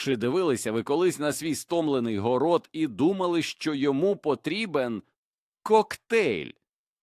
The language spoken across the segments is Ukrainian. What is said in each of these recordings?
Чи дивилися ви колись на свій стомлений город і думали, що йому потрібен коктейль?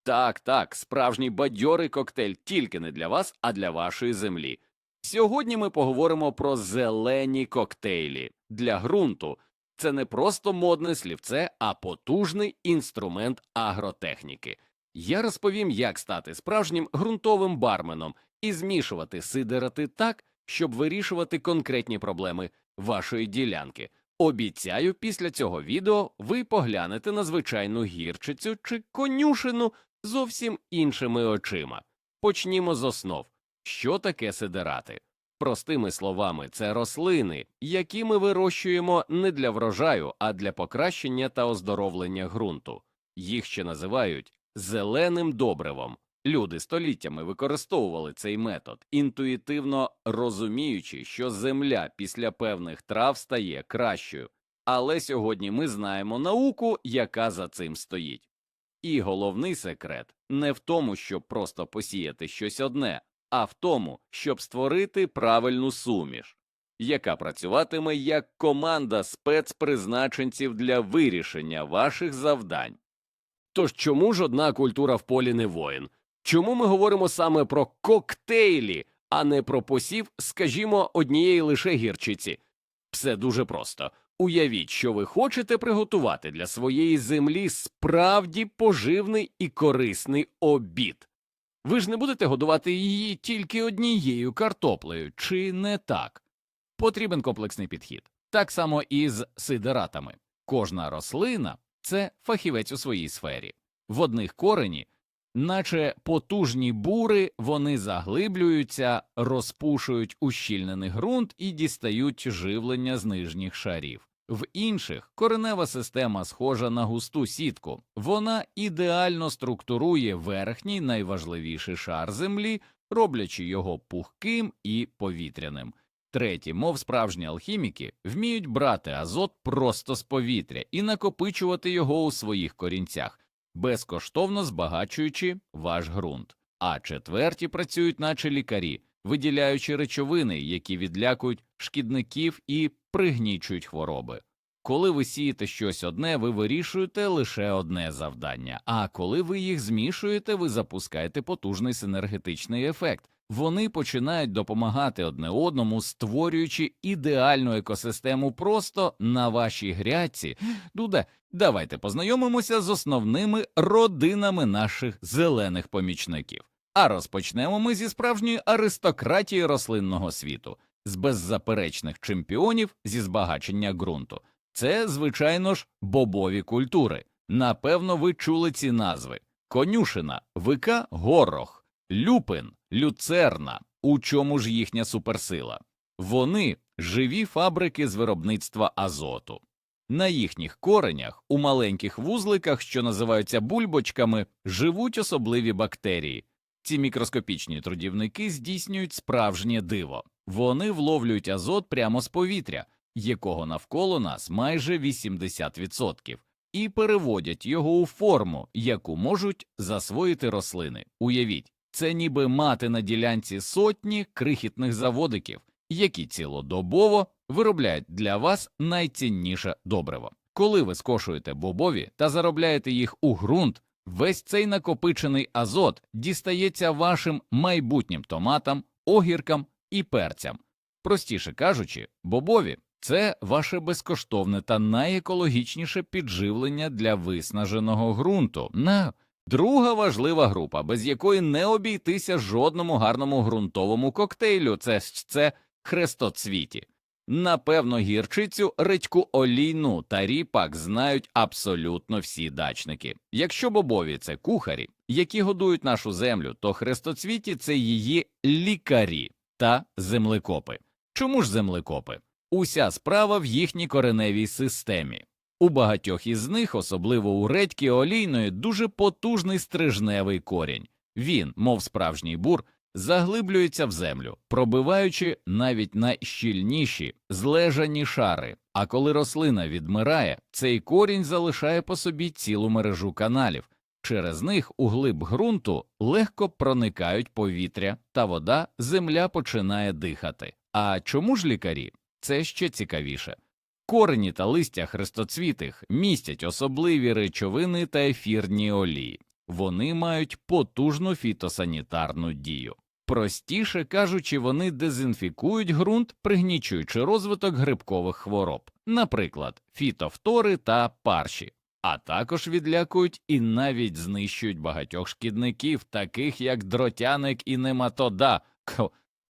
Так, так, справжній бадьорий коктейль тільки не для вас, а для вашої землі. Сьогодні ми поговоримо про зелені коктейлі для ґрунту. Це не просто модне слівце, а потужний інструмент агротехніки. Я розповім, як стати справжнім ґрунтовим барменом і змішувати сидерати так, щоб вирішувати конкретні проблеми вашої ділянки. Обіцяю, після цього відео ви поглянете на звичайну гірчицю чи конюшину зовсім іншими очима. Почнімо з основ. Що таке сидерати? Простими словами, це рослини, які ми вирощуємо не для врожаю, а для покращення та оздоровлення ґрунту. Їх ще називають зеленим добривом. Люди століттями використовували цей метод, інтуїтивно розуміючи, що земля після певних трав стає кращою. Але сьогодні ми знаємо науку, яка за цим стоїть. І головний секрет не в тому, щоб просто посіяти щось одне, а в тому, щоб створити правильну суміш, яка працюватиме як команда спецпризначенців для вирішення ваших завдань. Тож чому ж одна культура в полі не воїн? Чому ми говоримо саме про коктейлі, а не про посів, скажімо, однієї лише гірчиці? Все дуже просто. Уявіть, що ви хочете приготувати для своєї землі справді поживний і корисний обід. Ви ж не будете годувати її тільки однією картоплею, чи не так? Потрібен комплексний підхід. Так само і з сидератами. Кожна рослина це фахівець у своїй сфері. В одних корені, наче потужні бури, вони заглиблюються, розпушують ущільнений ґрунт і дістають живлення з нижніх шарів. В інших коренева система схожа на густу сітку. Вона ідеально структурує верхній найважливіший шар землі, роблячи його пухким і повітряним. Треті, мов справжні алхіміки, вміють брати азот просто з повітря і накопичувати його у своїх корінцях, безкоштовно збагачуючи ваш ґрунт. А четверті працюють, наче лікарі, виділяючи речовини, які відлякують шкідників і пригнічують хвороби. Коли ви сієте щось одне, ви вирішуєте лише одне завдання, а коли ви їх змішуєте, ви запускаєте потужний синергетичний ефект. Вони починають допомагати одне одному, створюючи ідеальну екосистему просто на вашій грядці. Дуде, давайте познайомимося з основними родинами наших зелених помічників. А розпочнемо ми зі справжньої аристократії рослинного світу, з беззаперечних чемпіонів зі збагачення ґрунту. Це, звичайно ж, бобові культури. Напевно, ви чули ці назви: конюшина, вика горох, люпин, люцерна. У чому ж їхня суперсила? Вони живі фабрики з виробництва азоту. На їхніх коренях, у маленьких вузликах, що називаються бульбочками, живуть особливі бактерії. Ці мікроскопічні трудівники здійснюють справжнє диво. Вони вловлюють азот прямо з повітря, якого навколо нас майже 80%, і переводять його у форму, яку можуть засвоїти рослини. Уявіть, це ніби мати на ділянці сотні крихітних заводиків, які цілодобово виробляють для вас найцінніше добриво. Коли ви скошуєте бобові та заробляєте їх у ґрунт, весь цей накопичений азот дістається вашим майбутнім томатам, огіркам і перцям. Простіше кажучи, бобові це ваше безкоштовне та найекологічніше підживлення для виснаженого ґрунту. На друга важлива група, без якої не обійтися жодному гарному ґрунтовому коктейлю. Це це хрестоцвіті. Напевно, гірчицю, редьку олійну та ріпак знають абсолютно всі дачники. Якщо бобові це кухарі, які годують нашу землю, то хрестоцвіті це її лікарі та землекопи. Чому ж землекопи? Уся справа в їхній кореневій системі. У багатьох із них, особливо у редьки олійної, дуже потужний стрижневий корінь. Він, мов справжній бур, заглиблюється в землю, пробиваючи навіть найщільніші злежані шари. А коли рослина відмирає, цей корінь залишає по собі цілу мережу каналів. Через них у глиб ґрунту легко проникають повітря та вода, земля починає дихати. А чому ж лікарі? це ще цікавіше. Корені та листя хрестоцвітих містять особливі речовини та ефірні олії. Вони мають потужну фітосанітарну дію. Простіше кажучи, вони дезінфікують ґрунт, пригнічуючи розвиток грибкових хвороб, наприклад, фітофтори та парші, а також відлякують і навіть знищують багатьох шкідників, таких як дротяник і нематода.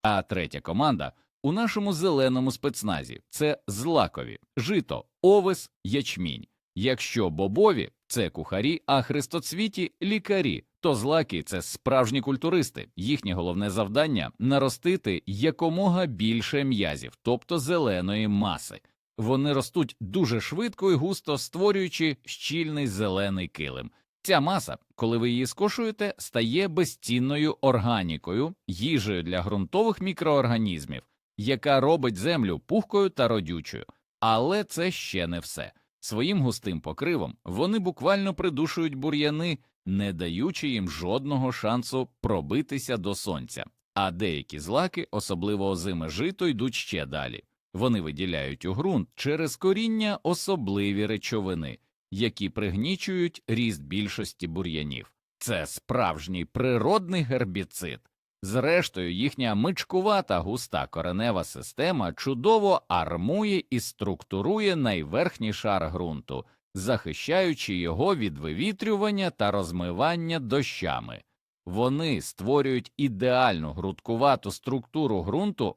А третя команда у нашому зеленому спецназі це злакові, жито, овес, ячмінь. Якщо бобові це кухарі, а хрестоцвіті лікарі, то злаки це справжні культуристи. Їхнє головне завдання наростити якомога більше м'язів, тобто зеленої маси. Вони ростуть дуже швидко і густо, створюючи щільний зелений килим. Ця маса, коли ви її скошуєте, стає безцінною органікою, їжею для ґрунтових мікроорганізмів, яка робить землю пухкою та родючою. Але це ще не все. Своїм густим покривом вони буквально придушують бур'яни, не даючи їм жодного шансу пробитися до сонця. А деякі злаки, особливо озиме жито, йдуть ще далі. Вони виділяють у ґрунт через коріння особливі речовини, які пригнічують ріст більшості бур'янів. Це справжній природний гербіцид. Зрештою, їхня мичкувата густа коренева система чудово армує і структурує найверхній шар ґрунту, захищаючи його від вивітрювання та розмивання дощами. Вони створюють ідеальну грудкувату структуру ґрунту.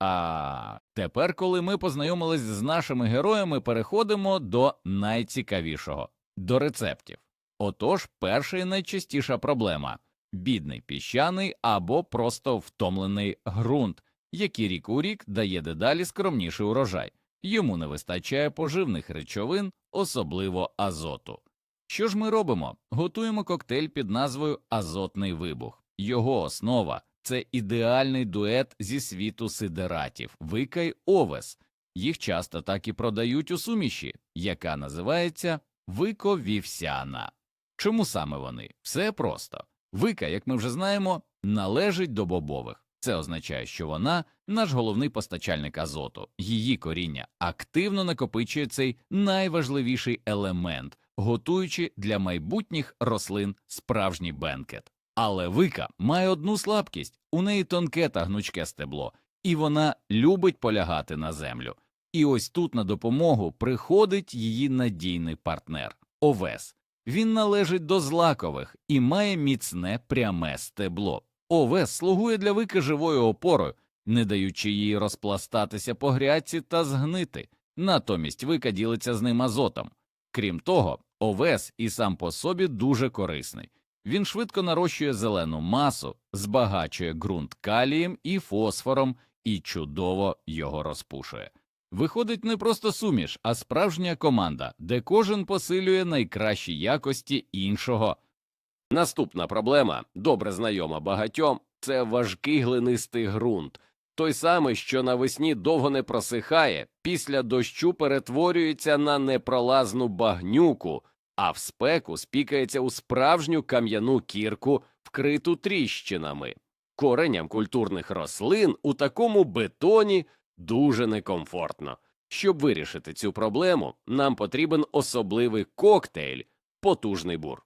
А тепер, коли ми познайомились з нашими героями, переходимо до найцікавішого до рецептів. Отож, перша і найчастіша проблема бідний піщаний або просто втомлений ґрунт, який рік у рік дає дедалі скромніший урожай. Йому не вистачає поживних речовин, особливо азоту. Що ж ми робимо? Готуємо коктейль під назвою Азотний вибух. Його основа це ідеальний дует зі світу сидератів, вика й овес. Їх часто так і продають у суміші, яка називається виковівсяна. Чому саме вони? Все просто. Вика, як ми вже знаємо, належить до бобових. Це означає, що вона наш головний постачальник азоту. Її коріння активно накопичує цей найважливіший елемент, готуючи для майбутніх рослин справжній бенкет. Але вика має одну слабкість у неї тонке та гнучке стебло, і вона любить полягати на землю. І ось тут на допомогу приходить її надійний партнер овес. Він належить до злакових і має міцне пряме стебло. Овес слугує для вики живою опорою, не даючи їй розпластатися по грядці та згнити. Натомість вика ділиться з ним азотом. Крім того, овес і сам по собі дуже корисний. Він швидко нарощує зелену масу, збагачує ґрунт калієм і фосфором і чудово його розпушує. Виходить не просто суміш, а справжня команда, де кожен посилює найкращі якості іншого. Наступна проблема, добре знайома багатьом, це важкий глинистий ґрунт. Той самий, що навесні довго не просихає, після дощу перетворюється на непролазну багнюку, а в спеку спікається у справжню кам'яну кірку, вкриту тріщинами. Кореням культурних рослин у такому бетоні дуже некомфортно. Щоб вирішити цю проблему, нам потрібен особливий коктейль потужний бур.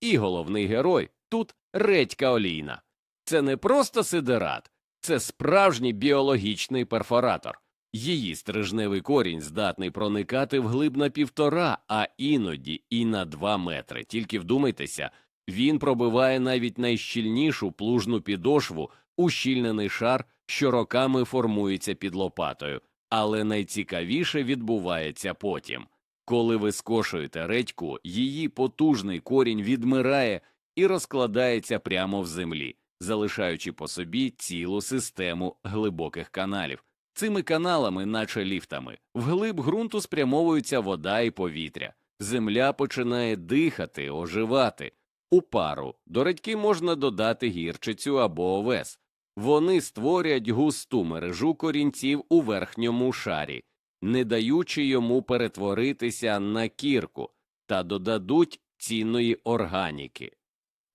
І головний герой тут редька олійна. Це не просто сидерат, це справжній біологічний перфоратор. Її стрижневий корінь здатний проникати вглиб на півтора, а іноді і на два метри. Тільки вдумайтеся, він пробиває навіть найщільнішу плужну підошву, ущільнений шар, що роками формується під лопатою. Але найцікавіше відбувається потім. Коли ви скошуєте редьку, її потужний корінь відмирає і розкладається прямо в землі, залишаючи по собі цілу систему глибоких каналів. Цими каналами, наче ліфтами, вглиб ґрунту спрямовується вода і повітря. Земля починає дихати, оживати. У пару до редьки можна додати гірчицю або овес. Вони створять густу мережу корінців у верхньому шарі, не даючи йому перетворитися на кірку, та додадуть цінної органіки.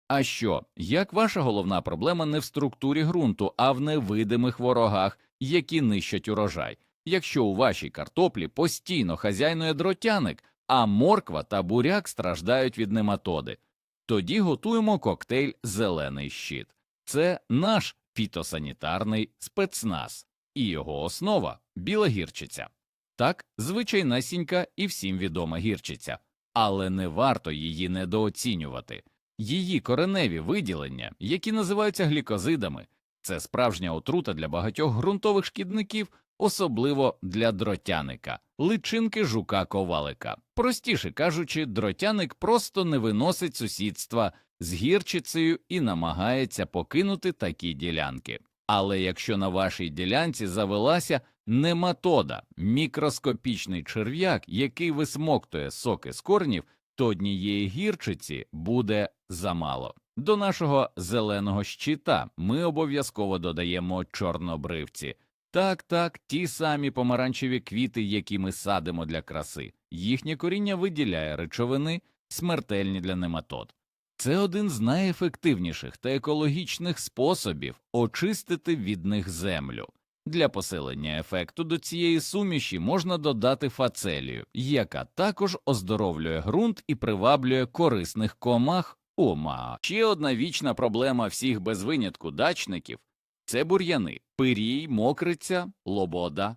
А що, як ваша головна проблема не в структурі ґрунту, а в невидимих ворогах, які нищать урожай? Якщо у вашій картоплі постійно хазяйнує дротяник, а морква та буряк страждають від нематоди, тоді готуємо коктейль Зелений щит. Це наш фітосанітарний спецназ, і його основа біла гірчиця. Так, звичайнасінька і всім відома гірчиця, але не варто її недооцінювати. Її кореневі виділення, які називаються глікозидами, це справжня отрута для багатьох ґрунтових шкідників, особливо для дротяника, личинки жука ковалика. Простіше кажучи, дротяник просто не виносить сусідства з гірчицею і намагається покинути такі ділянки. Але якщо на вашій ділянці завелася нематода, мікроскопічний черв'як, який висмоктує соки з корнів, то однієї гірчиці буде замало. До нашого зеленого щита ми обов'язково додаємо чорнобривці. Так, так, ті самі помаранчеві квіти, які ми садимо для краси. Їхнє коріння виділяє речовини, смертельні для нематод. Це один з найефективніших та екологічних способів очистити від них землю. Для посилення ефекту до цієї суміші можна додати фацелію, яка також оздоровлює ґрунт і приваблює корисних комах. Ома. Ще одна вічна проблема всіх без винятку дачників це бур'яни, пирій, мокриця, лобода.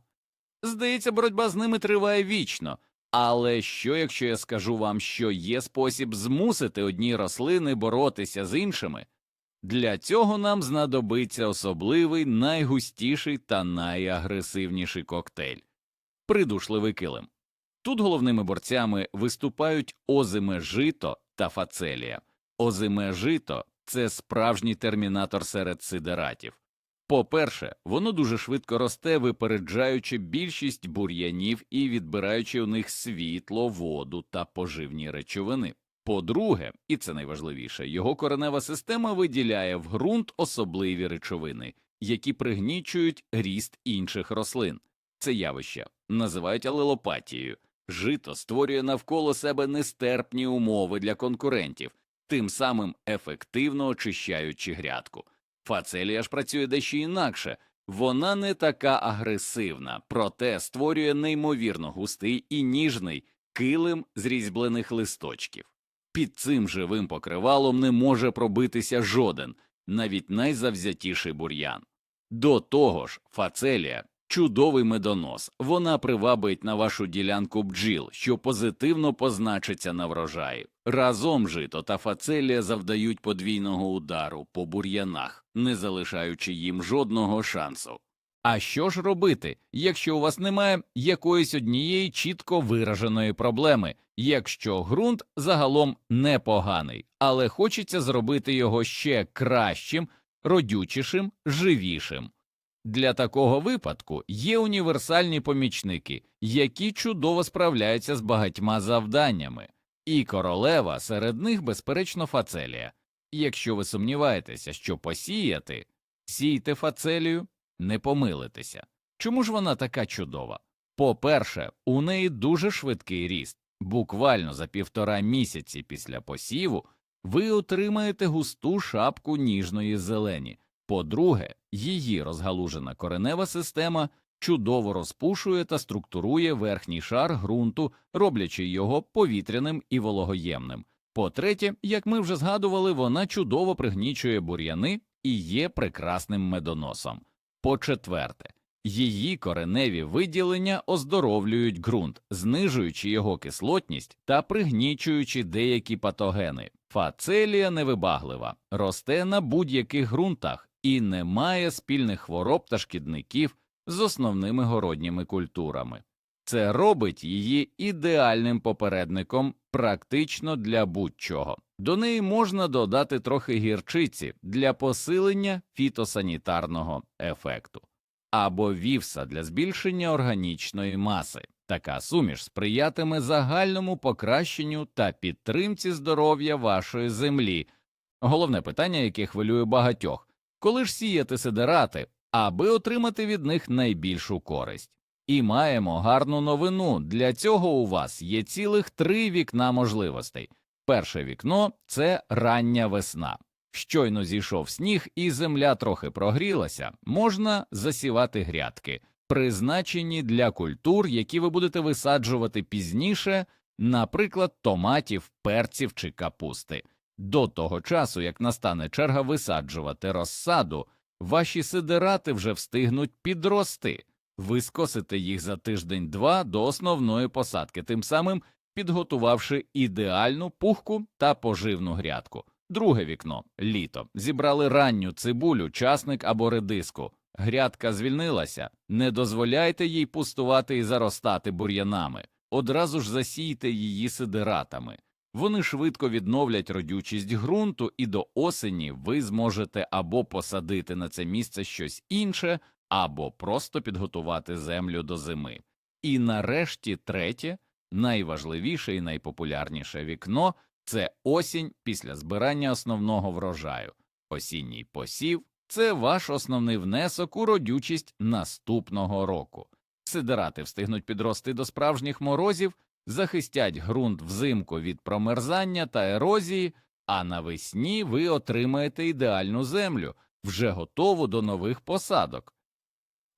Здається, боротьба з ними триває вічно. Але що якщо я скажу вам, що є спосіб змусити одні рослини боротися з іншими? Для цього нам знадобиться особливий найгустіший та найагресивніший коктейль придушливий килим. Тут головними борцями виступають озиме жито та фацелія. Озиме жито це справжній термінатор серед сидератів. По-перше, воно дуже швидко росте, випереджаючи більшість бур'янів і відбираючи у них світло, воду та поживні речовини. По-друге, і це найважливіше, його коренева система виділяє в ґрунт особливі речовини, які пригнічують ріст інших рослин. Це явище називають алелопатією. Жито створює навколо себе нестерпні умови для конкурентів, тим самим ефективно очищаючи грядку. Фацелія ж працює дещо інакше. Вона не така агресивна, проте створює неймовірно густий і ніжний килим з різьблених листочків. Під цим живим покривалом не може пробитися жоден, навіть найзавзятіший бур'ян. До того ж, фацелія чудовий медонос, вона привабить на вашу ділянку бджіл, що позитивно позначиться на врожаї. Разом жито та фацелія завдають подвійного удару по бур'янах, не залишаючи їм жодного шансу. А що ж робити, якщо у вас немає якоїсь однієї чітко вираженої проблеми, якщо ґрунт загалом непоганий, але хочеться зробити його ще кращим, родючішим, живішим? Для такого випадку є універсальні помічники, які чудово справляються з багатьма завданнями, і королева серед них, безперечно, фацелія. Якщо ви сумніваєтеся, що посіяти, сійте фацелію, не помилитеся. Чому ж вона така чудова? По-перше, у неї дуже швидкий ріст. Буквально за півтора місяці після посіву ви отримаєте густу шапку ніжної зелені. По-друге, її розгалужена коренева система чудово розпушує та структурує верхній шар ґрунту, роблячи його повітряним і вологоємним. По-третє, як ми вже згадували, вона чудово пригнічує бур'яни і є прекрасним медоносом. По-четверте, її кореневі виділення оздоровлюють ґрунт, знижуючи його кислотність та пригнічуючи деякі патогени. Фацелія невибаглива, росте на будь-яких ґрунтах і не має спільних хвороб та шкідників з основними городніми культурами. Це робить її ідеальним попередником практично для будь-чого. До неї можна додати трохи гірчиці для посилення фітосанітарного ефекту або вівса для збільшення органічної маси. Така суміш сприятиме загальному покращенню та підтримці здоров'я вашої землі. Головне питання, яке хвилює багатьох коли ж сіяти сидерати, аби отримати від них найбільшу користь. І маємо гарну новину для цього у вас є цілих три вікна можливостей. Перше вікно це рання весна. Щойно зійшов сніг і земля трохи прогрілася, можна засівати грядки. призначені для культур, які ви будете висаджувати пізніше, наприклад, томатів, перців чи капусти. До того часу, як настане черга висаджувати розсаду, ваші сидерати вже встигнуть підрости. Ви скосите їх за тиждень-два до основної посадки, тим самим підготувавши ідеальну пухку та поживну грядку. Друге вікно літо. Зібрали ранню цибулю, часник або редиску. Грядка звільнилася. Не дозволяйте їй пустувати і заростати бур'янами. Одразу ж засійте її сидератами. Вони швидко відновлять родючість ґрунту, і до осені ви зможете або посадити на це місце щось інше, або просто підготувати землю до зими. І нарешті третє, найважливіше і найпопулярніше вікно це осінь після збирання основного врожаю. Осінній посів це ваш основний внесок у родючість наступного року. Сидерати встигнуть підрости до справжніх морозів, захистять ґрунт взимку від промерзання та ерозії, а навесні ви отримаєте ідеальну землю, вже готову до нових посадок.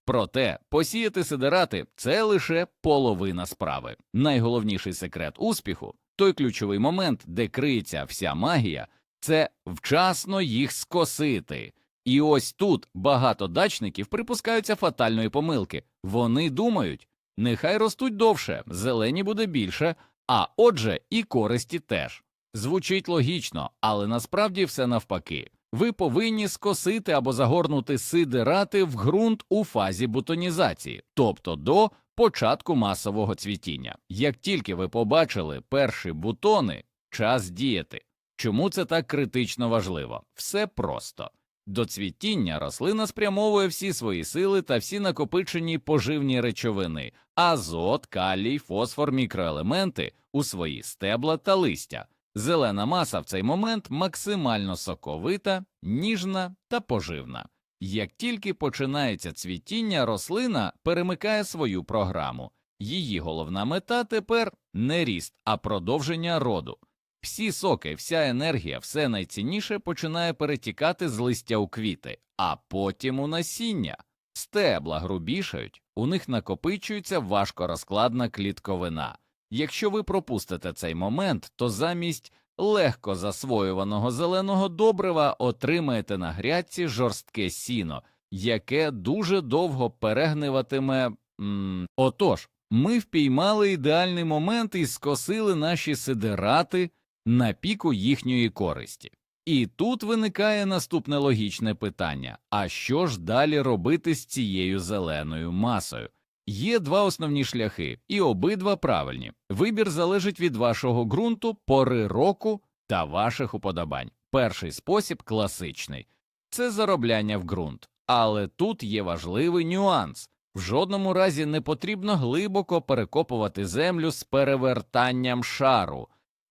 Проте посіяти сидерати це лише половина справи. Найголовніший секрет успіху, той ключовий момент, де криється вся магія, це вчасно їх скосити. І ось тут багато дачників припускаються фатальної помилки. Вони думають, нехай ростуть довше, зелені буде більше, а отже, і користі теж. Звучить логічно, але насправді все навпаки. Ви повинні скосити або загорнути сидерати в ґрунт у фазі бутонізації, тобто до початку масового цвітіння. Як тільки ви побачили перші бутони, час діяти. Чому це так критично важливо? Все просто. До цвітіння рослина спрямовує всі свої сили та всі накопичені поживні речовини азот, калій, фосфор, мікроелементи у свої стебла та листя. Зелена маса в цей момент максимально соковита, ніжна та поживна. Як тільки починається цвітіння, рослина перемикає свою програму. Її головна мета тепер не ріст, а продовження роду. Всі соки, вся енергія, все найцінніше починає перетікати з листя у квіти, а потім у насіння. Стебла грубішають, у них накопичується важкорозкладна клітковина. Якщо ви пропустите цей момент, то замість легко засвоюваного зеленого добрива отримаєте на грядці жорстке сіно, яке дуже довго перегниватиме. М Отож, ми впіймали ідеальний момент і скосили наші сидерати на піку їхньої користі. І тут виникає наступне логічне питання: а що ж далі робити з цією зеленою масою? Є два основні шляхи, і обидва правильні. Вибір залежить від вашого ґрунту, пори року та ваших уподобань. Перший спосіб класичний це заробляння в ґрунт, але тут є важливий нюанс. В жодному разі не потрібно глибоко перекопувати землю з перевертанням шару.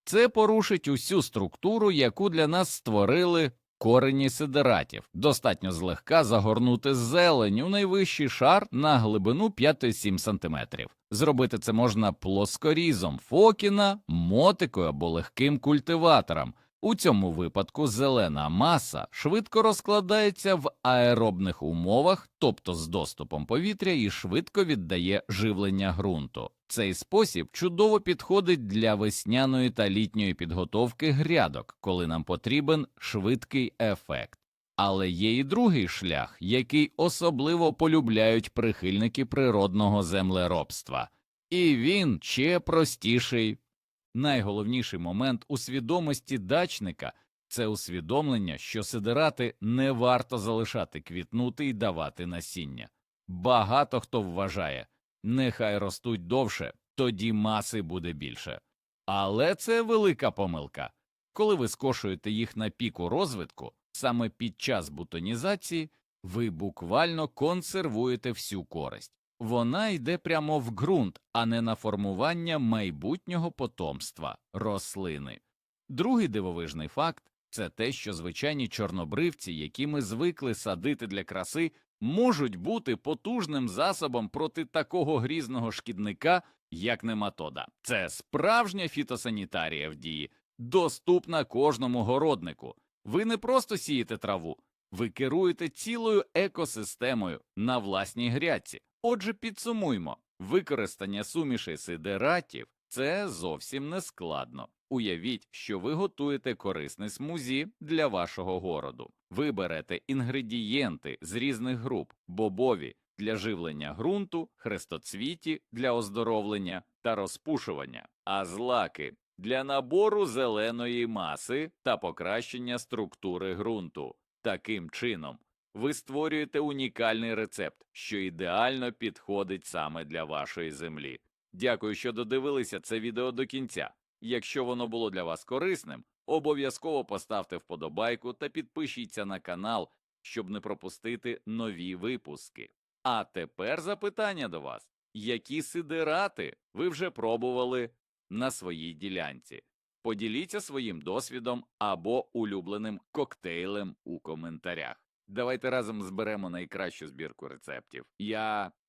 Це порушить усю структуру, яку для нас створили корені сидератів. Достатньо злегка загорнути зелень у найвищий шар на глибину 5-7 см. Зробити це можна плоскорізом фокіна, мотикою або легким культиватором. У цьому випадку зелена маса швидко розкладається в аеробних умовах, тобто з доступом повітря, і швидко віддає живлення ґрунту. Цей спосіб чудово підходить для весняної та літньої підготовки грядок, коли нам потрібен швидкий ефект. Але є і другий шлях, який особливо полюбляють прихильники природного землеробства, і він ще простіший. Найголовніший момент у свідомості дачника це усвідомлення, що сидирати не варто залишати квітнути і давати насіння. Багато хто вважає, нехай ростуть довше, тоді маси буде більше. Але це велика помилка. Коли ви скошуєте їх на піку розвитку, саме під час бутонізації, ви буквально консервуєте всю користь. Вона йде прямо в ґрунт, а не на формування майбутнього потомства рослини. Другий дивовижний факт це те, що звичайні чорнобривці, які ми звикли садити для краси, можуть бути потужним засобом проти такого грізного шкідника, як нематода. Це справжня фітосанітарія в дії, доступна кожному городнику. Ви не просто сієте траву, ви керуєте цілою екосистемою на власній грядці. Отже, підсумуймо, використання сумішей сидератів це зовсім не складно. Уявіть, що ви готуєте корисне смузі для вашого городу. Ви берете інгредієнти з різних груп: бобові для живлення ґрунту, хрестоцвіті для оздоровлення та розпушування, а злаки для набору зеленої маси та покращення структури ґрунту. Таким чином, ви створюєте унікальний рецепт, що ідеально підходить саме для вашої землі. Дякую, що додивилися це відео до кінця. Якщо воно було для вас корисним, обов'язково поставте вподобайку та підпишіться на канал, щоб не пропустити нові випуски. А тепер запитання до вас: які сидерати ви вже пробували на своїй ділянці? Поділіться своїм досвідом або улюбленим коктейлем у коментарях. Давайте разом зберемо найкращу збірку рецептів. Я